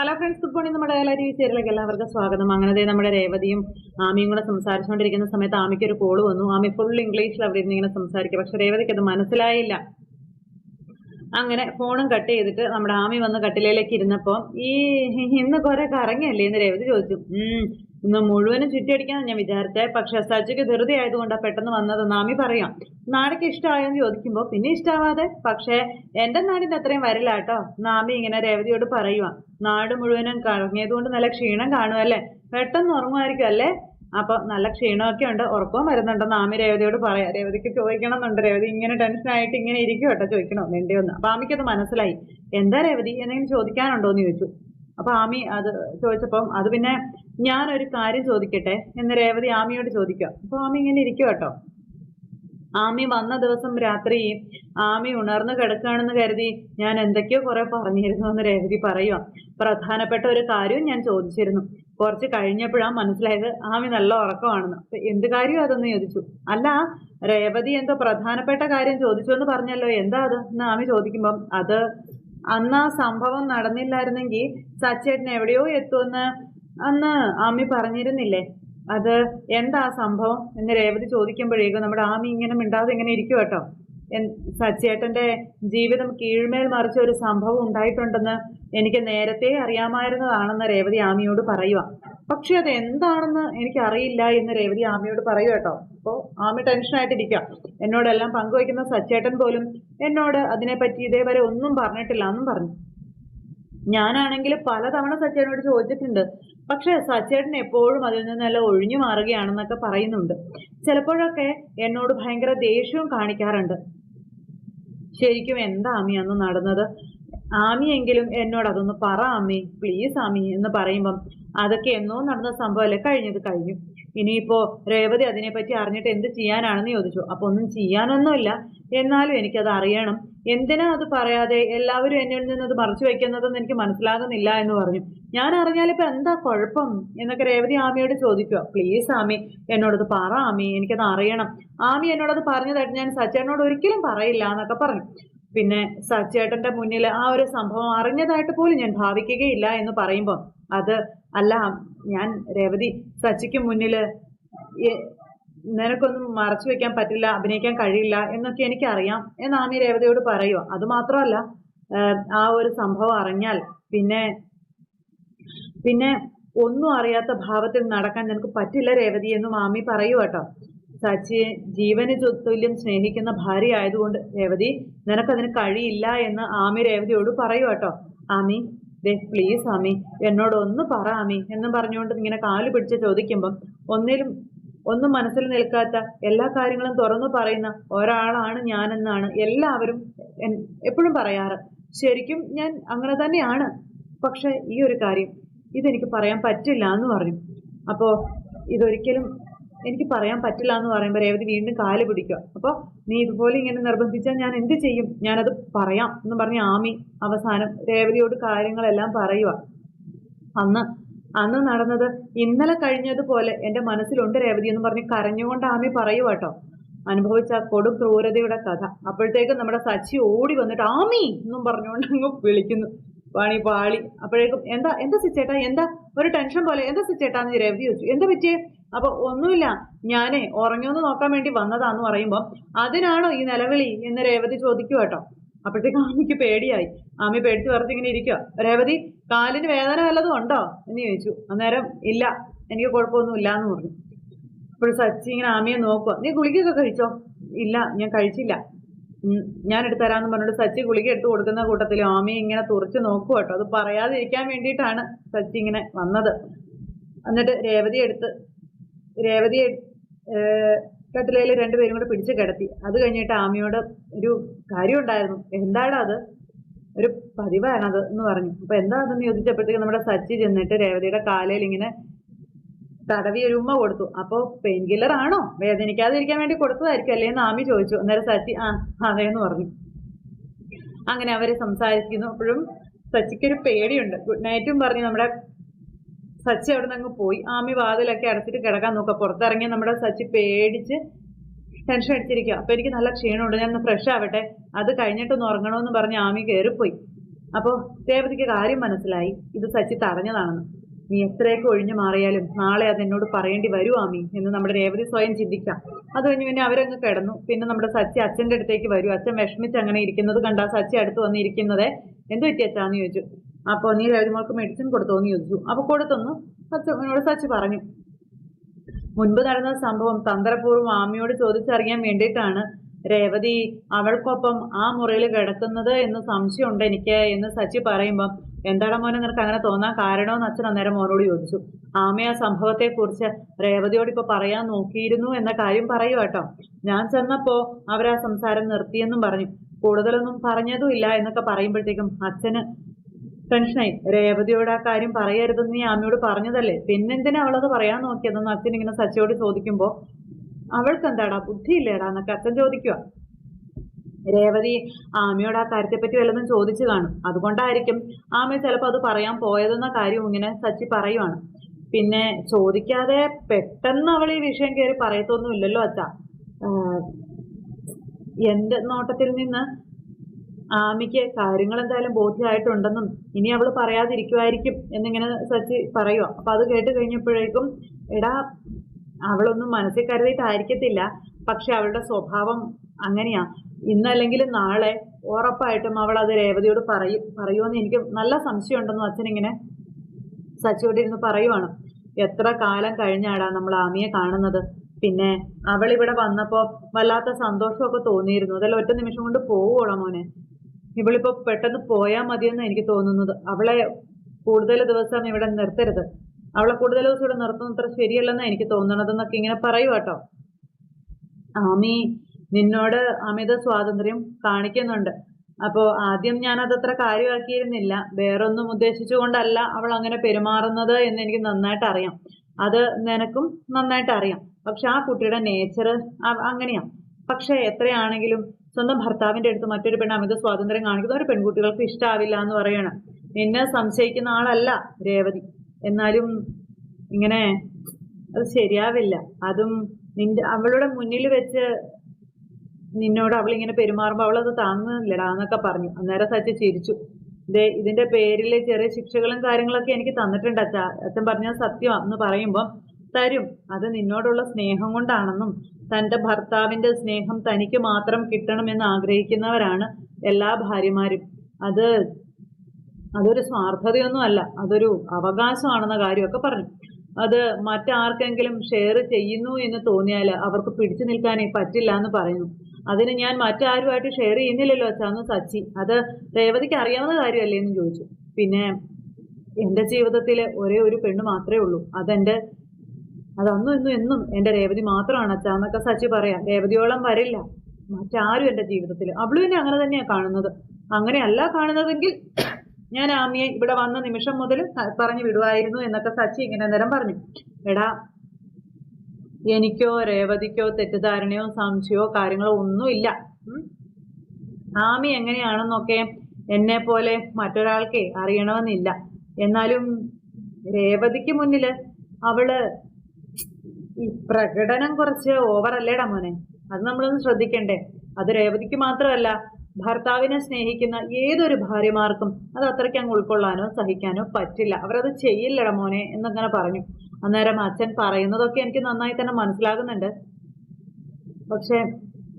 Hello friends good morning. നമ്മുടെ എല്ലാ T V സീരിയലിലേക്ക് എല്ലാവർക്കും സ്വാഗതം. അങ്ങനെ നമ്മുടെ രേവതിയും ആമിയും കൂടെ സംസാരിച്ചുകൊണ്ടിരിക്കുന്ന സമയത്ത് ആമിക്ക് ഒരു കോൾ വന്നു. ആമി ഫുൾ ഇംഗ്ലീഷിൽ അവിടെ ഇരുന്ന് ഇങ്ങനെ സംസാരിക്കുക. പക്ഷെ രേവതിക്ക് അത് മനസ്സിലായില്ല. അങ്ങനെ ഫോണും കട്ട് ചെയ്തിട്ട് നമ്മുടെ ആമി വന്ന് കട്ടിലേക്ക് ഇരുന്നപ്പോൾ ഈ ഇന്ന് കുറെ കറങ്ങിയല്ലേ എന്ന് രേവതി ചോദിച്ചു. ഉം ഇന്ന് മുഴുവനും ചുറ്റിയടിക്കാന്ന് ഞാൻ വിചാരിച്ചേ. പക്ഷെ സജിക്ക് ധൃതി ആയതുകൊണ്ട് പെട്ടെന്ന് വന്നത്. നാമി പറയാം. നാടൊക്കെ ഇഷ്ടമായെന്ന് ചോദിക്കുമ്പോൾ പിന്നെ ഇഷ്ടാവാതെ. പക്ഷേ എന്റെ നാടിന്റെ അത്രയും വരില്ല കേട്ടോ. നാമി ഇങ്ങനെ രേവതിയോട് പറയുക നാട് മുഴുവനും കറങ്ങിയതുകൊണ്ട് നല്ല ക്ഷീണം കാണുമല്ലേ പെട്ടെന്ന് ഉറങ്ങുമായിരിക്കും അല്ലേ? അപ്പൊ നല്ല ക്ഷീണമൊക്കെ ഉണ്ട്. ഉറക്കവും വരുന്നുണ്ട്. ആമി രേവതിയോട് പറയാം. രേവതിക്ക് ചോദിക്കണം എന്നുണ്ട് രേവതി ഇങ്ങനെ ടെൻഷൻ ആയിട്ട് ഇങ്ങനെ ഇരിക്കും കേട്ടോ ചോദിക്കണോ വേണ്ടിയൊന്ന്. അപ്പൊ ആമിക്കത് മനസ്സിലായി. എന്താ രേവതി? എന്തെങ്കിലും ചോദിക്കാനുണ്ടോ എന്ന് ചോദിച്ചു. അപ്പൊ ആമി അത് ചോദിച്ചപ്പം അത് പിന്നെ ഞാനൊരു കാര്യം ചോദിക്കട്ടെ എന്ന് രേവതി ആമിയോട് ചോദിക്കുക. അപ്പൊ ആമി ഇങ്ങനെ ഇരിക്കും കേട്ടോ. ആമി വന്ന ദിവസം രാത്രി ആമി ഉണർന്നു കിടക്കുകയാണെന്ന് കരുതി ഞാൻ എന്തൊക്കെയോ കുറെ പറഞ്ഞിരുന്നു എന്ന് രേവതി പറയുക പ്രധാനപ്പെട്ട ഒരു കാര്യവും ഞാൻ ചോദിച്ചിരുന്നു. കുറച്ച് കഴിഞ്ഞപ്പോഴാണ് മനസ്സിലായത് ആമി നല്ല ഉറക്കമാണെന്ന്. അപ്പൊ എന്ത് കാര്യം അതെന്ന് ചോദിച്ചു? അല്ല രേവതി എന്തോ പ്രധാനപ്പെട്ട കാര്യം ചോദിച്ചു എന്ന് പറഞ്ഞല്ലോ. എന്താ അത്? എന്ന് ആമി ചോദിക്കുമ്പം അത് അന്ന് ആ സംഭവം നടന്നില്ലായിരുന്നെങ്കിൽ സച്ചേട്ടൻ എവിടെയോ എത്തുമെന്ന് അന്ന് ആമി പറഞ്ഞിരുന്നില്ലേ? അത് എന്താ സംഭവം? എന്ന് രേവതി ചോദിക്കുമ്പോഴേക്കും നമ്മുടെ ആമി ഇങ്ങനെ മിണ്ടാതെ ഇങ്ങനെ ഇരിക്കും കേട്ടോ. സച്ചേട്ടന്റെ ജീവിതം കീഴ്മേൽ മറിച്ച ഒരു സംഭവം ഉണ്ടായിട്ടുണ്ടെന്ന് എനിക്ക് നേരത്തെ അറിയാമായിരുന്നതാണെന്ന് രേവതി ആമിയോട് പറയുക പക്ഷെ അത് എന്താണെന്ന് എനിക്ക് അറിയില്ല എന്ന് രേവതി ആമിയോട് പറയൂ കേട്ടോ. അപ്പോൾ ആമി ടെൻഷനായിട്ടിരിക്കുക എന്നോടെല്ലാം പങ്കുവയ്ക്കുന്ന സച്ചേട്ടൻ പോലും എന്നോട് അതിനെപ്പറ്റി ഇതേവരെ ഒന്നും പറഞ്ഞിട്ടില്ല എന്നും പറഞ്ഞു. ഞാനാണെങ്കിൽ പലതവണ സച്ചേട്ടനോട് ചോദിച്ചിട്ടുണ്ട്. പക്ഷെ സച്ചേട്ടൻ എപ്പോഴും അതിൽ നിന്നെല്ലാം ഒഴിഞ്ഞു മാറുകയാണെന്നൊക്കെ പറയുന്നുണ്ട്. ചിലപ്പോഴൊക്കെ എന്നോട് ഭയങ്കര ദേഷ്യവും കാണിക്കാറുണ്ട്. ശരിക്കും എന്താ ആമി അന്ന് നടന്നത്? ആമിയെങ്കിലും എന്നോട് അതൊന്ന് പറ ആമി. പ്ലീസ് ആമി എന്ന് പറയുമ്പം അതൊക്കെ എന്നോ നടന്ന സംഭവമല്ലേ? കഴിഞ്ഞത് കഴിഞ്ഞു. ഇനിയിപ്പോ രേവതി അതിനെപ്പറ്റി അറിഞ്ഞിട്ട് എന്ത് ചെയ്യാനാണെന്ന് ചോദിച്ചു. അപ്പൊ ഒന്നും ചെയ്യാനൊന്നുമില്ല. എന്നാലും എനിക്കത് അറിയണം. എന്തിനാ അത് പറയാതെ എല്ലാവരും എന്നിൽ നിന്ന് അത് മറച്ചു വെക്കുന്നതെന്ന് എനിക്ക് മനസ്സിലാകുന്നില്ല എന്ന് പറഞ്ഞു. ഞാൻ അറിഞ്ഞാലിപ്പോ എന്താ കുഴപ്പം? എന്നൊക്കെ രേവതി ആമിയോട് ചോദിക്കുക. പ്ലീസ് ആമി എന്നോടത് പറ ആമി. എനിക്കത് അറിയണം. ആമി എന്നോടത് പറഞ്ഞതായിട്ട് ഞാൻ സച്ചേട്ടനോട് ഒരിക്കലും പറയില്ല എന്നൊക്കെ പറഞ്ഞു. പിന്നെ സച്ചേട്ടന്റെ മുന്നിൽ ആ ഒരു സംഭവം അറിഞ്ഞതായിട്ട് പോലും ഞാൻ ഭാവിക്കുകയില്ല എന്ന് പറയുമ്പോൾ അത് അല്ല ഞാൻ രേവതി സച്ചിക്ക് മുന്നിൽ നിനക്കൊന്നും മറച്ചു വെക്കാൻ പറ്റില്ല അഭിനയിക്കാൻ കഴിയില്ല എന്നൊക്കെ എനിക്കറിയാം എന്ന് ആമി രേവതിയോട് പറയുക അത് മാത്രമല്ല ആ ഒരു സംഭവം അറിഞ്ഞാൽ പിന്നെ പിന്നെ ഒന്നും അറിയാത്ത ഭാവത്തിൽ നടക്കാൻ നിനക്ക് പറ്റില്ല രേവതി എന്ന് മാമി പറയൂ കേട്ടോ. സച്ചിയെ ജീവന് തുല്യം സ്നേഹിക്കുന്ന ഭാര്യ ആയതുകൊണ്ട് രേവതി നിനക്കതിന് കഴിയില്ല എന്ന് ആമി രേവതിയോട് പറയൂ കേട്ടോ. ആമി ദേ പ്ലീസ് ആമി എന്നോട് ഒന്ന് പറ ആമി എന്നും പറഞ്ഞുകൊണ്ട് ഇങ്ങനെ കാൽ പിടിച്ച് ചോദിക്കുമ്പം ഒന്നിലും ഒന്നും മനസ്സിൽ നിൽക്കാത്ത എല്ലാ കാര്യങ്ങളും തുറന്നു പറയുന്ന ഒരാളാണ് ഞാനെന്നാണ് എല്ലാവരും എപ്പോഴും പറയാറ്. ശരിക്കും ഞാൻ അങ്ങനെ തന്നെയാണ്. പക്ഷെ ഈ ഒരു കാര്യം ഇതെനിക്ക് പറയാൻ പറ്റില്ല എന്ന് പറഞ്ഞു. അപ്പോൾ ഇതൊരിക്കലും എനിക്ക് പറയാൻ പറ്റില്ല എന്ന് പറയുമ്പോൾ രേവതി വീണ്ടും കാൽ പിടിക്കുക. അപ്പോൾ നീ ഇതുപോലെ ഇങ്ങനെ നിർബന്ധിച്ചാൽ ഞാൻ എന്ത് ചെയ്യും? ഞാനത് പറയാം എന്ന് പറഞ്ഞ് ആമി അവസാനം രേവതിയോട് കാര്യങ്ങളെല്ലാം പറയുക അന്ന് അന്ന് നടന്നത് ഇന്നലെ കഴിഞ്ഞതുപോലെ എന്റെ മനസ്സിലുണ്ട് രേവതി എന്ന് പറഞ്ഞ് കരഞ്ഞുകൊണ്ട് ആമി പറയുക കേട്ടോ അനുഭവിച്ച കൊടും ക്രൂരതയുടെ കഥ. അപ്പോഴത്തേക്കും നമ്മുടെ സച്ചി ഓടി വന്നിട്ട് ആമി എന്നും പറഞ്ഞുകൊണ്ട് അങ്ങ് വിളിക്കുന്നു. വാണി പാളി. അപ്പോഴേക്കും എന്താ എന്താ സിച്ചേട്ടാ? എന്താ? ഒരു ടെൻഷൻ പോലെ. എന്താ സിച്ചേട്ടാന്ന് രേവതി ചോദിച്ചു. എന്താ പറ്റിയേ? അപ്പൊ ഒന്നുമില്ല. ഞാനേ ഉറങ്ങിയൊന്ന് നോക്കാൻ വേണ്ടി വന്നതാന്ന് പറയുമ്പോൾ അതിനാണോ ഈ നിലവിളി എന്ന് രേവതി ചോദിക്കുക കേട്ടോ. അപ്പോഴത്തേക്കും ആമിക്ക് പേടിയായി. ആമി പേടിച്ച് വെറുതെ ഇങ്ങനെ ഇരിക്കുക രേവതി കാലിന് വേദന വല്ലതും ഉണ്ടോ? എന്ന് ചോദിച്ചു. അന്നേരം ഇല്ല. എനിക്ക് കുഴപ്പമൊന്നും ഇല്ല എന്ന് പറഞ്ഞു. അപ്പോൾ സച്ചി ഇങ്ങനെ ആമിയെ നോക്കുക നീ ഗുളികയൊക്കെ കഴിച്ചോ? ഇല്ല ഞാൻ കഴിച്ചില്ല. ഞാൻ എടുത്തു തരാമെന്ന് പറഞ്ഞിട്ട് സച്ചി ഗുളിക എടുത്ത് കൊടുക്കുന്ന കൂട്ടത്തിൽ ആമി ഇങ്ങനെ തുറച്ച് നോക്കുക കേട്ടോ. അത് പറയാതിരിക്കാൻ വേണ്ടിയിട്ടാണ് സച്ചി ഇങ്ങനെ വന്നത്. എന്നിട്ട് രേവതി എടുത്ത് രേവതി കട്ടിലയിൽ രണ്ടുപേരും കൂടെ പിടിച്ച് കിടത്തി. അത് കഴിഞ്ഞിട്ട് ആമിയോട് ഒരു കാര്യം ഉണ്ടായിരുന്നു എന്താണ് അത്? ഒരു പതിവാണത് എന്ന് പറഞ്ഞു. അപ്പൊ എന്താ അതെന്ന് ചോദിച്ചപ്പോഴത്തേക്ക് നമ്മുടെ സച്ചി ചെന്നിട്ട് രേവതിയുടെ കാലയിൽ ഇങ്ങനെ തടവി ഒരു ഉമ്മ കൊടുത്തു. അപ്പോൾ പെയിൻ കില്ലർ ആണോ? വേദനിക്കാതിരിക്കാൻ വേണ്ടി കൊടുത്തതായിരിക്കും അല്ലേ എന്ന് ആമി ചോദിച്ചു. അന്നേരം സച്ചി ആ അതെ എന്ന് പറഞ്ഞു. അങ്ങനെ അവർ സംസാരിക്കുന്നു. അപ്പോഴും സച്ചിക്കൊരു പേടിയുണ്ട്. ഗുഡ് നൈറ്റും പറഞ്ഞ് നമ്മുടെ സച്ചി അവിടെ നിന്ന് അങ്ങ് പോയി. ആമി വാതിലൊക്കെ അടച്ചിട്ട് കിടക്കാൻ നോക്കുക. പുറത്തിറങ്ങി നമ്മുടെ സച്ചി പേടിച്ച് ടെൻഷൻ അടിച്ചിരിക്കുക. അപ്പോൾ എനിക്ക് നല്ല ക്ഷീണമുണ്ട്. ഞാൻ ഒന്ന് ഫ്രഷ് ആവട്ടെ. അത് കഴിഞ്ഞിട്ടൊന്ന് ഉറങ്ങണമെന്ന് പറഞ്ഞ് ആമി കയറിപ്പോയി. അപ്പോൾ രേവതിക്ക് കാര്യം മനസ്സിലായി. ഇത് സച്ചി തടഞ്ഞതാണെന്ന്. നീ എത്രയൊക്കെ ഒഴിഞ്ഞു മാറിയാലും നാളെ അത് എന്നോട് പറയേണ്ടി വരൂ ആമി എന്ന് നമ്മുടെ രേവതി സ്വയം ചിന്തിക്കാം. അത് കഴിഞ്ഞ് പിന്നെ അവരങ്ങ് കിടന്നു. പിന്നെ നമ്മുടെ സച്ചി അച്ഛന്റെ അടുത്തേക്ക് വരും. അച്ഛൻ വിഷമിച്ച് അങ്ങനെ ഇരിക്കുന്നത് കണ്ടാ സച്ചി അടുത്ത് വന്നിരിക്കുന്നത് എന്ത് പറ്റി അച്ഛാന്ന് ചോദിച്ചു. അപ്പോൾ നീ രേവതി മോൾക്ക് മെഡിസിൻ കൊടുത്തോന്ന് ചോദിച്ചു. അപ്പോൾ കൊടുത്തൊന്നു. അച്ഛനോട് സച്ചി പറഞ്ഞു. മുൻപ് നടന്ന സംഭവം തന്ത്രപൂർവം ആമിയോട് ചോദിച്ചറിയാൻ വേണ്ടിയിട്ടാണ് രേവതി അവൾക്കൊപ്പം ആ മുറിയിൽ കിടക്കുന്നത് എന്ന് സംശയമുണ്ട് എനിക്ക് എന്ന് സച്ചി പറയുമ്പം എന്താണ് മോനെ നിനക്ക് അങ്ങനെ തോന്നാൻ കാരണമെന്ന് അച്ഛൻ അന്നേരം മോനോട് ചോദിച്ചു. ആമ ആ സംഭവത്തെക്കുറിച്ച് രേവതിയോട് ഇപ്പൊ പറയാൻ നോക്കിയിരുന്നു എന്ന കാര്യം പറയൂ കേട്ടോ. ഞാൻ ചെന്നപ്പോ അവരാ സംസാരം നിർത്തിയെന്നും പറഞ്ഞു. കൂടുതലൊന്നും പറഞ്ഞതുമില്ല എന്നൊക്കെ പറയുമ്പോഴത്തേക്കും അച്ഛന് ടെൻഷനായി രേവതിയോട് ആ കാര്യം പറയരുതെന്ന് നീ ആമയോട് പറഞ്ഞതല്ലേ? പിന്നെന്തിനാ അവളത് പറയാൻ നോക്കിയതെന്ന് അച്ഛൻ ഇങ്ങനെ സച്ചിയോട് ചോദിക്കുമ്പോൾ അവൾക്ക് എന്താടാ ബുദ്ധിയില്ലേടാ? എന്നൊക്കെ അച്ഛൻ ചോദിക്കുക രേവതി ആമയോട് ആ കാര്യത്തെപ്പറ്റി വല്ലതും ചോദിച്ചു കാണും. അതുകൊണ്ടായിരിക്കും ആമ ചിലപ്പോൾ അത് പറയാൻ പോയതെന്ന കാര്യം ഇങ്ങനെ സച്ചി പറയുവാണ്. പിന്നെ ചോദിക്കാതെ പെട്ടെന്ന് അവൾ ഈ വിഷയം കയറി പറയത്തൊന്നുമില്ലല്ലോ അച്ഛ. എന്റെ നോട്ടത്തിൽ നിന്ന് ആമിക്ക് കാര്യങ്ങൾ എന്തായാലും ബോധ്യമായിട്ടുണ്ടെന്നും ഇനി അവൾ പറയാതിരിക്കുമായിരിക്കും എന്നിങ്ങനെ സച്ചി പറയുക അപ്പൊ അത് കേട്ട് കഴിഞ്ഞപ്പോഴേക്കും എടാ അവളൊന്നും മനസ്സിൽ കരുതിയിട്ടായിരിക്കത്തില്ല. പക്ഷെ അവളുടെ സ്വഭാവം അങ്ങനെയാ. ഇന്നല്ലെങ്കിൽ നാളെ ഉറപ്പായിട്ടും അവൾ അത് രേവതിയോട് പറയും. പറയുമെന്ന് എനിക്ക് നല്ല സംശയമുണ്ടെന്ന് അച്ഛൻ ഇങ്ങനെ സച്ചിയോട് ഇരുന്ന് പറയുവാണ്. എത്ര കാലം കഴിഞ്ഞാടാ നമ്മൾ ആമിയെ കാണുന്നത്? പിന്നെ അവൾ ഇവിടെ വന്നപ്പോൾ വല്ലാത്ത സന്തോഷമൊക്കെ തോന്നിയിരുന്നു. അതെല്ലാം ഒറ്റ നിമിഷം കൊണ്ട് പോവുകയാണോ മോനെ? ഇവളിപ്പോ പെട്ടെന്ന് പോയാൽ മതിയെന്ന് എനിക്ക് തോന്നുന്നത്. അവളെ കൂടുതൽ ദിവസം ഇവിടെ നിർത്തരുത്. അവളെ കൂടുതൽ ദിവസം ഇവിടെ നിർത്തുന്നത് അത്ര ശരിയല്ലെന്ന് എനിക്ക് തോന്നണതെന്നൊക്കെ ഇങ്ങനെ പറയൂ കേട്ടോ. ആമി നിന്നോട് അമിത സ്വാതന്ത്ര്യം കാണിക്കുന്നുണ്ട്. അപ്പോൾ ആദ്യം ഞാൻ അതത്ര കാര്യമാക്കിയിരുന്നില്ല. വേറൊന്നും ഉദ്ദേശിച്ചുകൊണ്ടല്ല അവൾ അങ്ങനെ പെരുമാറുന്നത് എന്ന് എനിക്ക് നന്നായിട്ട് അറിയാം അത് നിനക്കും നന്നായിട്ട് അറിയാം പക്ഷെ ആ കുട്ടിയുടെ നേച്ചർ അങ്ങനെയാ. പക്ഷെ എത്രയാണെങ്കിലും സ്വന്തം ഭർത്താവിന്റെ അടുത്ത് മറ്റൊരു പെണ്ണ് അമിത സ്വാതന്ത്ര്യം കാണിക്കുന്ന ഒരു പെൺകുട്ടികൾക്ക് ഇഷ്ടാവില്ല എന്ന് പറയണം. നിന്നെ സംശയിക്കുന്ന ആളല്ല രേവതി. എന്നാലും ഇങ്ങനെ അത് ശരിയാവില്ല. അതും നിന്റെ അവളുടെ മുന്നിൽ വെച്ച് നിന്നോട് അവൾ ഇങ്ങനെ പെരുമാറുമ്പോൾ അവളത് താങ്ങുന്നില്ലടാ എന്നൊക്കെ പറഞ്ഞു. അന്നേരം സച്ച ചിരിച്ചു. ഇതേ ഇതിന്റെ പേരിൽ ചെറിയ ശിക്ഷകളും കാര്യങ്ങളൊക്കെ എനിക്ക് തന്നിട്ടുണ്ട് അച്ഛ. അച്ഛൻ പറഞ്ഞ സത്യം എന്ന് പറയുമ്പോൾ തരും. അത് നിന്നോടുള്ള സ്നേഹം കൊണ്ടാണെന്നും തന്റെ ഭർത്താവിന്റെ സ്നേഹം തനിക്ക് മാത്രം കിട്ടണമെന്ന് ആഗ്രഹിക്കുന്നവരാണ് എല്ലാ ഭാര്യമാരും. അത് അതൊരു സ്വാർത്ഥതയൊന്നുമല്ല അതൊരു അവകാശമാണെന്ന കാര്യമൊക്കെ പറഞ്ഞു. അത് മറ്റാർക്കെങ്കിലും ഷെയർ ചെയ്യുന്നു എന്ന് തോന്നിയാൽ അവർക്ക് പിടിച്ചു നിൽക്കാനേ പറ്റില്ല എന്ന് പറയുന്നു. അതിന് ഞാൻ മറ്റാരുമായിട്ട് ഷെയർ ചെയ്യുന്നില്ലല്ലോ അച്ഛാന്ന് സച്ചി. അത് രേവതിക്ക് അറിയാവുന്ന കാര്യമല്ലേ എന്ന് ചോദിച്ചു. പിന്നെ എന്റെ ജീവിതത്തിൽ ഒരേ ഒരു പെണ്ണ് മാത്രമേ ഉള്ളൂ. അതെന്റെ അതൊന്നും ഇന്നും എന്നും എന്റെ രേവതി മാത്രമാണ് അച്ഛാ എന്നൊക്കെ സച്ചി പറയാം. രേവതിയോളം വരില്ല. മറ്റാരും എന്റെ ജീവിതത്തിൽ. അവളും എന്നെ അങ്ങനെ തന്നെയാണ് കാണുന്നത്. അങ്ങനെയല്ല കാണുന്നതെങ്കിൽ ഞാൻ ആമിയെ ഇവിടെ വന്ന നിമിഷം മുതൽ പറഞ്ഞു വിടുവായിരുന്നു എന്നൊക്കെ സച്ചി ഇങ്ങനെ നേരം പറഞ്ഞു. എടാ എനിക്കോ രേവതിക്കോ തെറ്റിദ്ധാരണയോ സംശയമോ കാര്യങ്ങളോ ഒന്നുമില്ല. ആമി എങ്ങനെയാണെന്നൊക്കെ എന്നെ പോലെ മറ്റൊരാൾക്കേ അറിയണമെന്നില്ല. എന്നാലും രേവതിക്ക് മുന്നിൽ അവൾ ഈ പ്രകടനം കുറച്ച് ഓവർ അല്ലേടാ മോനെ? അത് നമ്മളൊന്ന് ശ്രദ്ധിക്കണ്ടേ. അത് രേവതിക്ക് മാത്രമല്ല ഭർത്താവിനെ സ്നേഹിക്കുന്ന ഏതൊരു ഭാര്യമാർക്കും അത് അത്രയ്ക്ക് അങ്ങ് ഉൾക്കൊള്ളാനോ സഹിക്കാനോ പറ്റില്ല. അവരത് ചെയ്യില്ലട മോനെ എന്നങ്ങനെ പറഞ്ഞു. അന്നേരം അച്ഛൻ പറയുന്നതൊക്കെ എനിക്ക് നന്നായി തന്നെ മനസ്സിലാകുന്നുണ്ട്. പക്ഷെ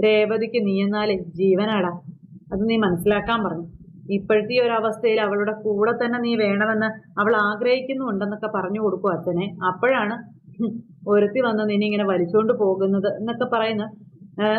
രേവതിക്ക് നീ എന്നാലേ ജീവനാടാ? അത് നീ മനസ്സിലാക്കാൻ പറഞ്ഞു. ഇപ്പോഴത്തെ ഒരു അവസ്ഥയിൽ അവളുടെ കൂടെ തന്നെ നീ വേണമെന്ന് അവൾ ആഗ്രഹിക്കുന്നുണ്ടെന്നൊക്കെ പറഞ്ഞു കൊടുക്കും അച്ഛനെ. അപ്പോഴാണ് ഒരുത്തി വന്ന് നിന്നെ ഇങ്ങനെ വലിച്ചുകൊണ്ട് പോകുന്നത് എന്നൊക്കെ പറയുന്ന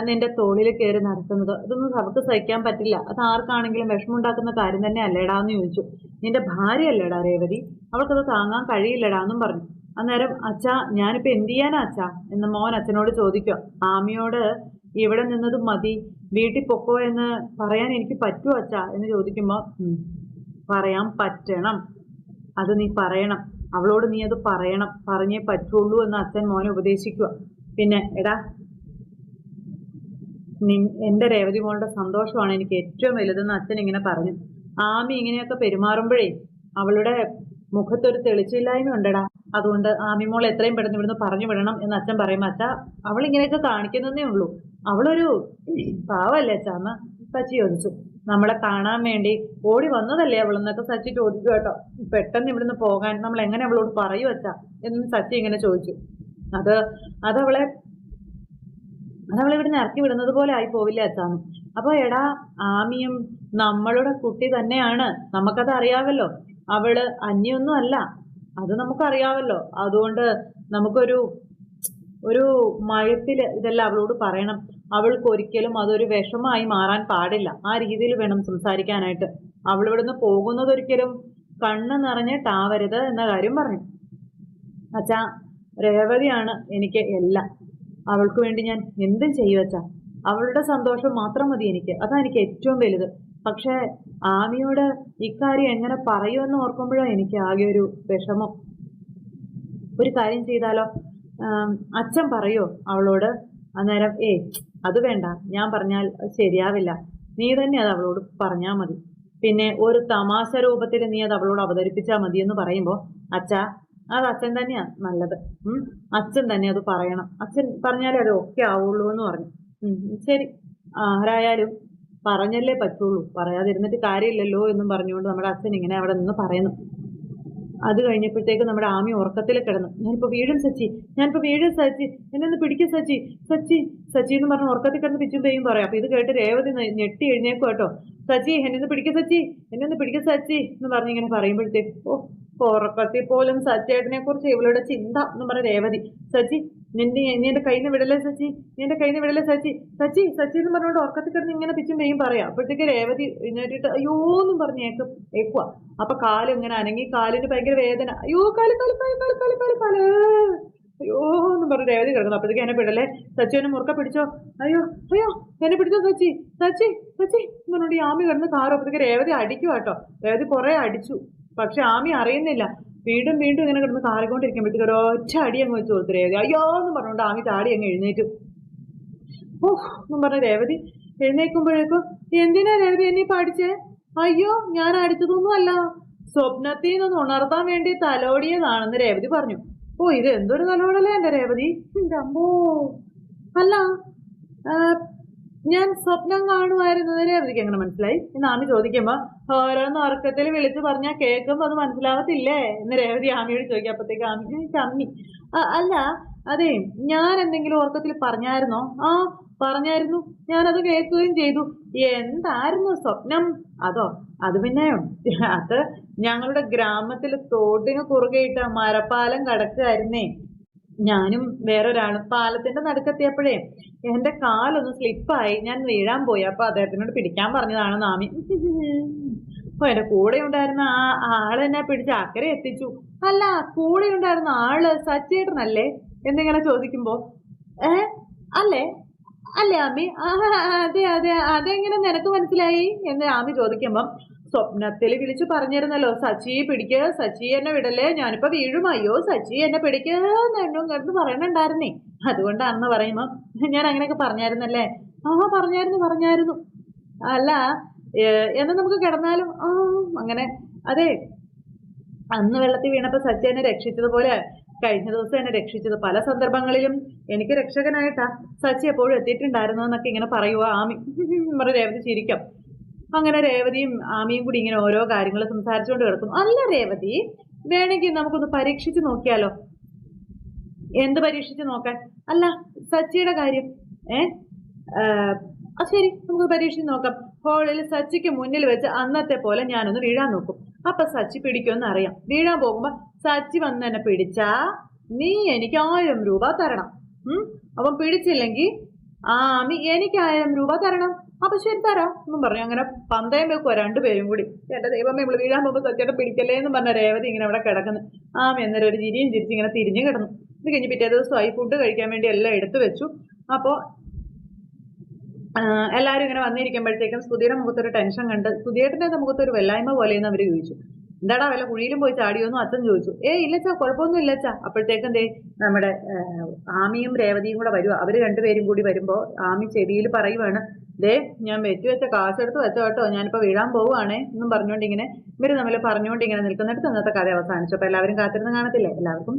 നിന്റെ തോളിൽ കയറി നടക്കുന്നത്. ഇതൊന്നും അവർക്ക് സഹിക്കാൻ പറ്റില്ല. അത് ആർക്കാണെങ്കിലും വിഷമുണ്ടാക്കുന്ന കാര്യം തന്നെ അല്ലേടാ എന്ന് ചോദിച്ചു. നിന്റെ ഭാര്യ അല്ലേടാ രേവതി? അവൾക്കത് താങ്ങാൻ കഴിയില്ലടാ എന്നും പറഞ്ഞു. അന്നേരം അച്ഛാ ഞാനിപ്പോ എന്ത് ചെയ്യാനാ അച്ഛാ? എന്ന് മോൻ അച്ഛനോട് ചോദിക്കുക. ആമിയോട് ഇവിടെ നിന്നത് മതി. വീട്ടിൽ പൊക്കോ എന്ന് പറയാൻ എനിക്ക് പറ്റുമോ അച്ഛാ? എന്ന് ചോദിക്കുമ്പോൾ പറയാൻ പറ്റണം. അത് നീ പറയണം. അവളോട് നീ അത് പറയണം പറഞ്ഞേ പറ്റുള്ളൂ എന്ന് അച്ഛൻ മോനെ ഉപദേശിക്കുക. പിന്നെ എടാ എന്റെ രേവതി മോളുടെ സന്തോഷമാണ് എനിക്ക് ഏറ്റവും വലുതെന്ന് അച്ഛൻ ഇങ്ങനെ പറഞ്ഞു. ആമി ഇങ്ങനെയൊക്കെ പെരുമാറുമ്പോഴേ അവളുടെ മുഖത്തൊരു തെളിച്ചില്ലായ്മ ഉണ്ടടാ. അതുകൊണ്ട് ആമി മോൾ എത്രയും പെട്ടെന്ന് ഇവിടുന്ന് പറഞ്ഞു വിടണം എന്ന് അച്ഛൻ പറയും അച്ഛ അവൾ ഇങ്ങനെയൊക്കെ കാണിക്കുന്നതേ ഉള്ളൂ. അവളൊരു പാവല്ലേ അച്ഛ പച്ചി ചോദിച്ചു. നമ്മളെ കാണാൻ വേണ്ടി ഓടി വന്നതല്ലേ അവളെന്നൊക്കെ സച്ചി ചോദിച്ചു കേട്ടോ. പെട്ടെന്ന് ഇവിടുന്ന് പോകാൻ നമ്മൾ എങ്ങനെ അവളോട് പറയൂ വച്ചാ എന്ന് സച്ചി ഇങ്ങനെ ചോദിച്ചു. അത് അതവളെ അതവളെ ഇവിടുന്ന് ഇറക്കി വിടുന്നത് പോലെ ആയി പോവില്ല അച്ഛാന്ന് അപ്പൊ എടാ ആമിയും നമ്മളുടെ കുട്ടി തന്നെയാണ്. നമുക്കത് അറിയാവല്ലോ. അവൾ അന്യൊന്നും അല്ല. അത് നമുക്കറിയാവല്ലോ. അതുകൊണ്ട് നമുക്കൊരു ഒരു മയത്തിൽ ഇതെല്ലാം അവളോട് പറയണം. അവൾക്ക് ഒരിക്കലും അതൊരു വിഷമായി മാറാൻ പാടില്ല. ആ രീതിയിൽ വേണം സംസാരിക്കാനായിട്ട്. അവൾ ഇവിടുന്ന് പോകുന്നത് ഒരിക്കലും കണ്ണ് നിറഞ്ഞിട്ടാവരുത് എന്ന കാര്യം പറഞ്ഞു. അച്ഛാ രേവതിയാണ് എനിക്ക് എല്ലാം. അവൾക്ക് വേണ്ടി ഞാൻ എന്തും ചെയ്യും അച്ഛാ. അവളുടെ സന്തോഷം മാത്രം മതി എനിക്ക്. അതാ എനിക്ക് ഏറ്റവും വലുത്. പക്ഷേ ആമിയോട് ഇക്കാര്യം എങ്ങനെ പറയുമെന്ന് ഓർക്കുമ്പോഴാണ് എനിക്ക് ആകെ ഒരു വിഷമം. ഒരു കാര്യം ചെയ്താലോ? അച്ഛൻ പറയോ അവളോട്? അന്നേരം ഏ അത് വേണ്ട. ഞാൻ പറഞ്ഞാൽ ശരിയാവില്ല. നീ തന്നെ അത് അവളോട് പറഞ്ഞാൽ മതി. പിന്നെ ഒരു തമാശ രൂപത്തിൽ നീ അത് അവളോട് അവതരിപ്പിച്ചാൽ മതി എന്ന് പറയുമ്പോൾ അച്ഛാ അത് അച്ഛൻ തന്നെയാ നല്ലത്. അച്ഛൻ തന്നെ അത് പറയണം. അച്ഛൻ പറഞ്ഞാലേ അത് ഒക്കെ ആവുള്ളൂ എന്ന് പറഞ്ഞു. ശരി. ആരായാലും പറഞ്ഞല്ലേ പറ്റുള്ളൂ. പറയാതിരുന്നിട്ട് കാര്യമില്ലല്ലോ എന്നും പറഞ്ഞുകൊണ്ട് നമ്മുടെ അച്ഛൻ ഇങ്ങനെ അവിടെ നിന്ന് പറയുന്നു. അത് കഴിഞ്ഞപ്പോഴത്തേക്ക് നമ്മുടെ ആമി ഉറക്കത്തിൽ കിടന്നു. ഞാനിപ്പോൾ വീഴും സച്ചി. ഞാനിപ്പോൾ വീഴും സച്ചി. എന്നെ ഒന്ന് പിടിക്കും സച്ചി. സച്ചി സച്ചി എന്ന് പറഞ്ഞ് ഉറക്കത്തിൽ കിടന്ന് പിച്ചും പറയാം. അപ്പോൾ ഇത് കേട്ട് രേവതി ഞെട്ടി എഴുന്നേക്കും കേട്ടോ സച്ചി എന്നെ ഒന്ന് പിടിക്കും സച്ചി. എന്നെ ഒന്ന് പിടിക്കും സച്ചി എന്ന് പറഞ്ഞ് ഇങ്ങനെ പറയുമ്പോഴത്തേക്ക് ഓ ഉറക്കത്തിൽ പോലും സച്ചേട്ടനെ കുറിച്ച് ഇവളുടെ ചിന്ത എന്ന് പറഞ്ഞ രേവതി സച്ചി നിന്റെ നീ എന്റെ കയ്യിൽ നിന്ന് വിടല്ലേ സച്ചി? നീ എന്റെ കയ്യിൽ നിന്ന് വിടല്ലേ സച്ചി? സച്ചി സച്ചി എന്ന് പറഞ്ഞുകൊണ്ട് ഉറക്കത്തിൽ കിടന്ന് ഇങ്ങനെ പിച്ചും പെയ്യും പറയാം. അപ്പോഴത്തേക്ക് രേവതി എഴുന്നേറ്റിട്ട് അയ്യോ എന്നും പറഞ്ഞ് ഏക്കും ഏക്കുക അപ്പൊ കാൽ ഇങ്ങനെ അനങ്ങി കാലിന് ഭയങ്കര വേദന. അയ്യോ കാൽ കാൽ കാൽ കാൽ കാൽ കാൽ കാൽ. അയ്യോ എന്ന് പറഞ്ഞ് രേവതി കിടക്കുന്നു. അപ്പോഴത്തേക്ക് എന്നെ പിടലേ സച്ചി എന്നെ മുറുക്ക പിടിച്ചോ. അയ്യോ അയ്യോ എന്നെ പിടിച്ചോ സച്ചി? സച്ചി സച്ചി എന്ന് പറഞ്ഞുകൊണ്ട് ഈ ആമി കിടന്ന് കാറും. അപ്പോഴത്തേക്ക് രേവതി അടിക്കും കേട്ടോ. രേവതി കുറെ അടിച്ചു. പക്ഷെ ആമി അറിയുന്നില്ല. വീണ്ടും വീണ്ടും ഇങ്ങനെ കിടന്ന് കാറിക്കൊണ്ടിരിക്കുമ്പോഴത്തേക്ക് ഒരൊറ്റ അടി അങ്ങ് വെച്ച് കൊടുത്തു രേവതി. അയ്യോ എന്ന് പറഞ്ഞുകൊണ്ട് ആമി താടി അങ്ങ് എഴുന്നേറ്റു. ഓ എന്നും പറഞ്ഞ രേവതി എഴുന്നേൽക്കുമ്പോഴേക്കും എന്തിനാ രേവതി എന്നെ പഠിച്ചേ? അയ്യോ ഞാൻ അടിച്ചതൊന്നും അല്ല സ്വപ്നത്തിൽ നിന്ന് ഉണർത്താൻ വേണ്ടി തലോടിയതാണെന്ന് രേവതി പറഞ്ഞു. ഓ ഇത് എന്തൊരു തലോടലേ എന്റെ രേവതി? അമ്പോ അല്ല ഞാൻ സ്വപ്നം കാണുമായിരുന്നു രേവതിക്ക് എങ്ങനെ മനസ്സിലായി? എന്ന് ആമി ചോദിക്കുമ്പോ ഓരോന്ന് ഉറക്കത്തിൽ വിളിച്ച് പറഞ്ഞാൽ കേൾക്കുമ്പോ അത് മനസ്സിലാവത്തില്ലേ? എന്ന് രേവതി ആമിയോട് ചോദിക്കും. അപ്പത്തേക്ക് ആമി "ഏ, ചമ്മി. അല്ല അതെ ഞാൻ എന്തെങ്കിലും ഉറക്കത്തിൽ പറഞ്ഞായിരുന്നോ? ആ പറഞ്ഞായിരുന്നു. ഞാനത് കേൾക്കുകയും ചെയ്തു. എന്തായിരുന്നു സ്വപ്നം? അതോ അത് പിന്നെ അത് ഞങ്ങളുടെ ഗ്രാമത്തിൽ തോട്ടിന് കുറുകെയിട്ട മരപ്പാലം കടക്കുകയായിരുന്നേ. ഞാനും വേറൊരാളും പാലത്തിന്റെ നടുക്കെത്തിയപ്പോഴേ എന്റെ കാലൊന്ന് സ്ലിപ്പായി ഞാൻ വീഴാൻ പോയി. അപ്പൊ അദ്ദേഹത്തിനോട് പിടിക്കാൻ പറഞ്ഞതാണ് നാമി എന്റെ കൂടെ ഉണ്ടായിരുന്ന ആ ആളെന്നെ പിടിച്ച് അക്കരെ എത്തിച്ചു. അല്ല കൂടെ ഉണ്ടായിരുന്ന ആൾ സച്ചേട്ടനല്ലേ? എന്നിങ്ങനെ ചോദിക്കുമ്പോ ഏ? അല്ലേ? അല്ലേ ആമി? അതെ അതെ അതെങ്ങനെ നിനക്ക് മനസ്സിലായി? എന്ന് ആമി ചോദിക്കുമ്പം സ്വപ്നത്തിൽ വിളിച്ചു പറഞ്ഞിരുന്നല്ലോ സച്ചി പിടിക്ക് സച്ചി എന്നെ വിടല്ലേ ഞാനിപ്പോ വീഴും. അയ്യോ സച്ചി എന്നെ പിടിക്ക് എന്നും കിടന്ന് പറയണുണ്ടായിരുന്നേ. അതുകൊണ്ടാണെന്ന് പറയുമ്പോ ഞാൻ അങ്ങനെയൊക്കെ പറഞ്ഞായിരുന്നല്ലേ? ആ പറഞ്ഞായിരുന്നു പറഞ്ഞായിരുന്നു. അല്ല ഏ, എന്നാ നമുക്ക് കിടന്നാലും ആ അങ്ങനെ. അതെ അന്ന് വെള്ളത്തിൽ വീണപ്പോ സച്ചി എന്നെ രക്ഷിച്ചതുപോലെ കഴിഞ്ഞ ദിവസം എന്നെ രക്ഷിച്ചത്. പല സന്ദർഭങ്ങളിലും എനിക്ക് രക്ഷകനായിട്ടാ സച്ചി എപ്പോഴും എത്തിയിട്ടുണ്ടായിരുന്നു എന്നൊക്കെ ഇങ്ങനെ പറയുക ആമി. നമ്മുടെ രേവതി ചിരിക്കാം. അങ്ങനെ രേവതിയും ആമിയും കൂടി ഇങ്ങനെ ഓരോ കാര്യങ്ങൾ സംസാരിച്ചുകൊണ്ട് കിടക്കും. അല്ല രേവതി വേണമെങ്കിൽ നമുക്കൊന്ന് പരീക്ഷിച്ച് നോക്കിയാലോ? എന്ത് പരീക്ഷിച്ച് നോക്കാൻ? അല്ല സച്ചിയുടെ കാര്യം ഏ ആ, ശരി നമുക്ക് പരീക്ഷിച്ച് നോക്കാം. ഹോളിൽ സച്ചിക്ക് മുന്നിൽ വെച്ച് അന്നത്തെ പോലെ ഞാനൊന്ന് വീഴാൻ നോക്കും. അപ്പൊ സച്ചി പിടിക്കുമെന്ന് അറിയാം. വീഴാൻ പോകുമ്പോ സച്ചി വന്ന് എന്നെ പിടിച്ചാ നീ എനിക്ക് ആയിരം രൂപ തരണം. ഉം? അപ്പം പിടിച്ചില്ലെങ്കിൽ ആമി എനിക്ക് ആയിരം രൂപ തരണം. അപ്പൊ ശരി തരാം എന്നും പറഞ്ഞു. അങ്ങനെ പന്തയം വെക്കുവാ രണ്ടുപേരും കൂടി. എന്റെ ദൈവമേ ഇവിടെ വീഴാൻ പോകുമ്പോൾ സത്യയുടെ പിടിക്കല്ലേ എന്ന് പറഞ്ഞ രേവതി ഇങ്ങനെ അവിടെ കിടക്കുന്നു. ആമി എന്നൊരു ഒരു ചിരിയും ചിരിച്ച് ഇങ്ങനെ തിരിഞ്ഞു കിടന്നു. ഇത് കഴിഞ്ഞ് പിറ്റേ ദിവസമായി ഫുഡ് കഴിക്കാൻ വേണ്ടി എല്ലാം എടുത്തു വെച്ചു. അപ്പോൾ എല്ലാവരും ഇങ്ങനെ വന്നിരിക്കുമ്പോഴത്തേക്കും സുധീരൻ മുഖത്തൊരു ടെൻഷൻ കണ്ട് സുധീയേട്ടന്റെ മുഖത്തൊരു വെല്ലായ്മ പോലെയെന്ന് അവർ ചോദിച്ചു. എന്താടാ വല്ല കുഴിയിലും പോയി ചാടിയോന്നും അച്ഛൻ ചോദിച്ചു. ഏ ഇല്ലച്ചാ കുഴപ്പമൊന്നും ഇല്ലച്ചാ അപ്പോഴത്തേക്കും ദേ നമ്മുടെ ആമിയും രേവതിയും കൂടെ വരുക അവർ രണ്ടുപേരും കൂടി വരുമ്പോൾ ആമി ചെവിയിൽ പറയുവാണ് ദേ ഞാൻ വെറ്റി വെച്ച കാശെടുത്ത് വെച്ച കേട്ടോ. ഞാനിപ്പോൾ വീഴാൻ പോവുകയാണേ എന്നും പറഞ്ഞുകൊണ്ട് ഇങ്ങനെ ഇവർ തമ്മിൽ പറഞ്ഞുകൊണ്ട് ഇങ്ങനെ നിൽക്കുന്നിടത്ത് ഇന്നത്തെ കഥ അവസാനിച്ചു. അപ്പോൾ എല്ലാവരും കാത്തിരുന്ന് കാണത്തില്ലേ? എല്ലാവർക്കും